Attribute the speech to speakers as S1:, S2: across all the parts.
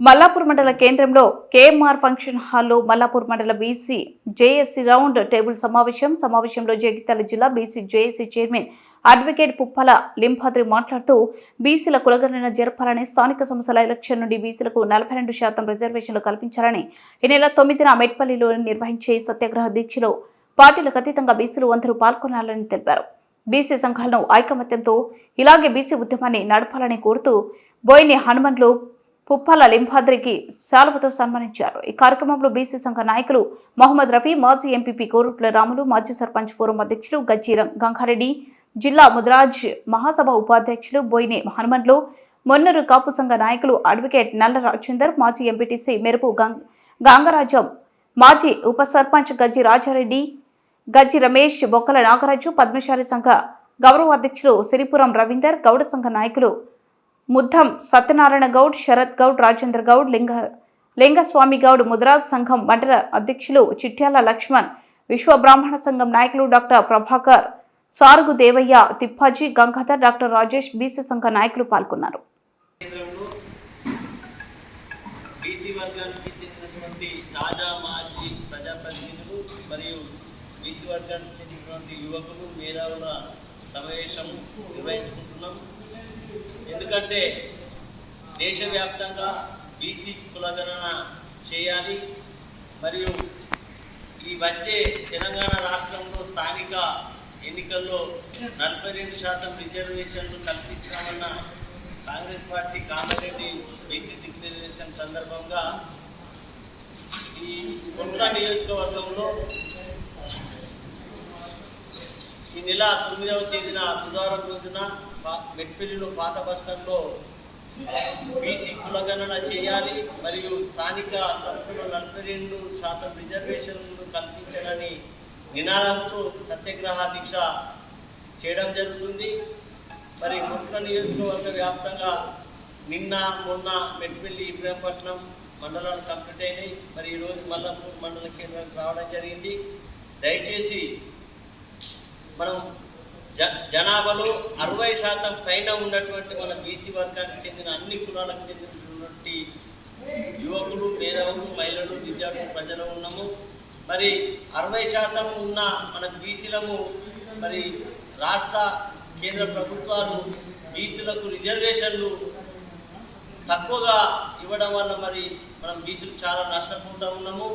S1: మల్లాపూర్ మండల కేంద్రంలో KMR function హాల్లో మల్లాపూర్ మండల బీసీ జేఏసీ రౌండ్ టేబుల్ సమావేశం. సమావేశంలో జగిత్యాల జిల్లా BC JAC chairman advocate Puppala Limbhadri మాట్లాడుతూ బీసీల కులగణన జరపాలని స్థానిక సంస్థల ఎలక్షన్ నుండి బీసీలకు నలభై రెండు శాతం రిజర్వేషన్లు కల్పించాలని ఈ నెల తొమ్మిదిన మెట్పల్లిలో నిర్వహించే సత్యాగ్రహ దీక్షలో పార్టీలకు అతీతంగా బీసీలు అందరూ పాల్గొనాలని తెలిపారు. బీసీ సంఘాలను ఐకమత్యంతో ఇలాగే బీసీ ఉద్యమాన్ని నడపాలని కోరుతూ బోయిని హనుమన్లు పుప్పాల లింబాద్రికి శాలువతో సన్మానించారు. ఈ కార్యక్రమంలో బీసీ సంఘ నాయకులు మహమ్మద్ రఫీ మాజీ ఎంపీపీ కోరుట్ల రాములు మాజీ సర్పంచ్ ఫోరం అధ్యక్షులు గజ్జీరం గంగారెడ్డి జిల్లా ముద్రాజ్ మహాసభ ఉపాధ్యక్షులు బోయినే హనుమన్లు మొన్నరు కాపు సంఘ నాయకులు అడ్వకేట్ నల్ల రాజేందర్ మాజీ ఎంపీటీసీ మెరుపు గంగరాజం గాంగరాజం మాజీ ఉప సర్పంచ్ గజ్జి రాజారెడ్డి గజ్జి రమేష్ బొక్కల నాగరాజు పద్మశాలి సంఘ గౌరవ అధ్యక్షులు సిరిపురం రవీందర్ గౌడ సంఘ నాయకులు ముద్దం సత్యనారాయణ గౌడ్ శరత్ గౌడ్ రాజేంద్ర గౌడ్ లింగ లింగస్వామి గౌడ్ ముద్రాజ్ సంఘం మండల అధ్యక్షులు చిట్యాల లక్ష్మణ్ విశ్వ బ్రాహ్మణ సంఘం నాయకులు doctor Prabhakar Sarugu Devaiah Thippaji Gangadhar doctor Rajesh BC సంఘ నాయకులు పాల్గొన్నారు.
S2: బీసీ వర్గానికి చెందినటువంటి తాజా మాజీ ప్రజాప్రతినిధులు మరియు బీసీ వర్గానికి చెందినటువంటి యువకులు మేధావుల సమావేశం నిర్వహించుకుంటున్నాం. ఎందుకంటే దేశవ్యాప్తంగా బీసీ కులగణన చేయాలి. మరియు ఈ వచ్చే తెలంగాణ రాష్ట్రంలో స్థానిక ఎన్నికల్లో నలభై రెండు శాతం రిజర్వేషన్లు కల్పిస్తామన్న Congress party Kamareddy BC declaration సందర్భంగా ఈ కొత్త నియోజకవర్గంలో నెల తొమ్మిదవ తేదీన బుధవారం రోజున మెట్పల్లిలో పాత బస్టాండ్లో బీసీ కులగణన చేయాలి మరియు స్థానిక సంస్థలో నలభై రెండు శాతం రిజర్వేషన్లు కల్పించాలని నినాదంతో సత్యాగ్రహ దీక్ష చేయడం జరుగుతుంది. మరి కుట్ర నియోజకవర్గ వ్యాప్తంగా నిన్న మొన్న మెట్పల్లి ఇబ్రాహీంపట్నం మండలాలు కంప్లీట్ అయినాయి. మరి ఈరోజు మల్లాపూర్ మండల కేంద్రానికి రావడం జరిగింది. దయచేసి మనం జ జనాభాలో అరవై శాతం పైన ఉన్నటువంటి మన బీసీ వర్గానికి చెందిన అన్ని కులాలకు చెందినటువంటి యువకులు మేధావులు మహిళలు విద్యార్థులు ప్రజలు ఉన్నాము. మరి అరవై శాతం ఉన్న మన బీసీలము మరి రాష్ట్ర కేంద్ర ప్రభుత్వాలు బీసీలకు రిజర్వేషన్లు తక్కువగా ఇవ్వడం వల్ల మరి మనం బీసీలు చాలా నష్టపోతూ ఉన్నాము.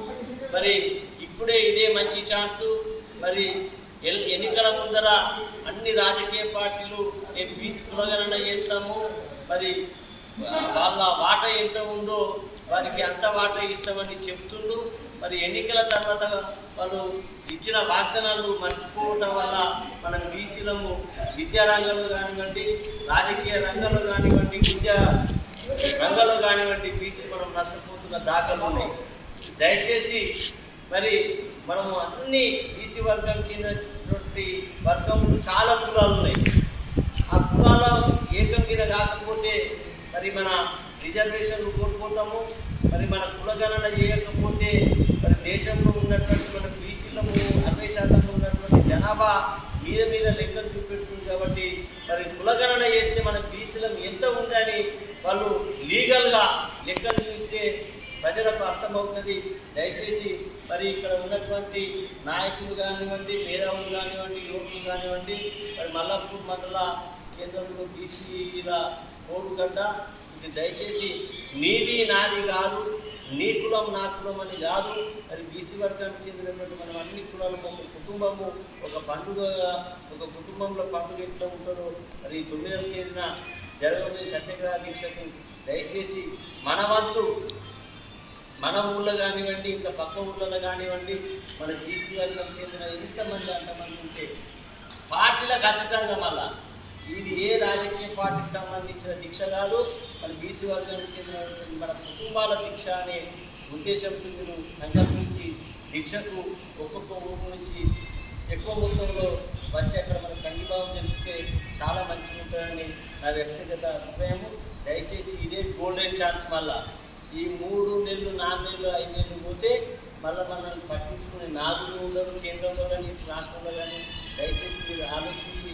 S2: మరి ఇప్పుడే ఇదే మంచి ఛాన్సు. మరి ఎన్నికల ముందర అన్ని రాజకీయ పార్టీలు మేము బీసీ కులగణన చేస్తాము. మరి వాళ్ళ వాట ఎంత ఉందో వారికి అంత వాట ఇస్తామని చెప్తుండు. మరి ఎన్నికల తర్వాత వాళ్ళు ఇచ్చిన వాగ్దానాలు మర్చిపోవటం వల్ల మన బీసీలము విద్యా రంగంలో కానివ్వండి రాజకీయ రంగంలో కానివ్వండి విద్యా రంగంలో కానివ్వండి బీసీ మనం నష్టపోతున్న దాఖలు ఉన్నాయి. దయచేసి మరి మనము అన్ని బీసీ వర్గం చెందినటువంటి వర్గంలో చాలా కులాలు ఉన్నాయి. ఆ కులాల ఏకం మీద కాకపోతే మరి మన రిజర్వేషన్లు కోల్పోతాము మరి మన కులగణన చేయకపోతే మరి దేశంలో ఉన్నటువంటి మన బీసీలము అరవై శాతంలో ఉన్నటువంటి జనాభా మీద మీద లెక్కలు చూపెడుతుంది కాబట్టి మరి కులగణన చేస్తే మన బీసీలం ఎంత ఉందని వాళ్ళు లీగల్గా లెక్కలు చూస్తే ప్రజలకు అర్థమవుతుంది. దయచేసి మరి ఇక్కడ ఉన్నటువంటి నాయకులు కానివ్వండి మేధావులు కానివ్వండి యువకులు కానివ్వండి మరి మల్లాపూర్ మండల కేంద్రంలో బీసీల ఓరుగడ్డ ఇది దయచేసి నీది నాది కాదు నీ కులం నా కులం అని కాదు. మరి బీసీ వర్గానికి చెందినటువంటి మనం అన్ని కులాలు ఒక కుటుంబము ఒక పండుగ ఒక కుటుంబంలో పండుగ ఎట్లా ఉంటుందో మరి తొమ్మిదవ తేదీన జరగబోయే సత్యాగ్రహ దీక్షకు దయచేసి మన వంతు మన ఊళ్ళో కానివ్వండి ఇంకా పక్క ఊళ్ళలో కానివ్వండి మన బీసీ వర్గం చెందిన ఎంతమంది అంతమంది ఉంటే పార్టీలకు అతీతంగా మళ్ళా ఇది ఏ రాజకీయ పార్టీకి సంబంధించిన దీక్ష కాదు మన బీసీ వర్గానికి చెందిన మన కుటుంబాల దీక్ష అనే ఉద్దేశంతో మీరు సంకల్పించి దీక్షకు ఒక్కొక్క ఊరు నుంచి ఎక్కువ మొత్తంలో వచ్చి అక్కడ మన సంఘీభావం జరిగితే చాలా మంచిగా ఉంటుందని నా వ్యక్తిగత అభిప్రాయము. దయచేసి ఇదే గోల్డెన్ ఛాన్స్ మళ్ళా ఈ మూడు ఏళ్ళు నాలుగు ఐదేళ్ళు ఐదు పోతే మళ్ళీ మనల్ని పట్టించుకునే నాలుగు ఉండరు కేంద్రంలో కానీ రాష్ట్రంలో కానీ దయచేసి మీరు ఆలోచించి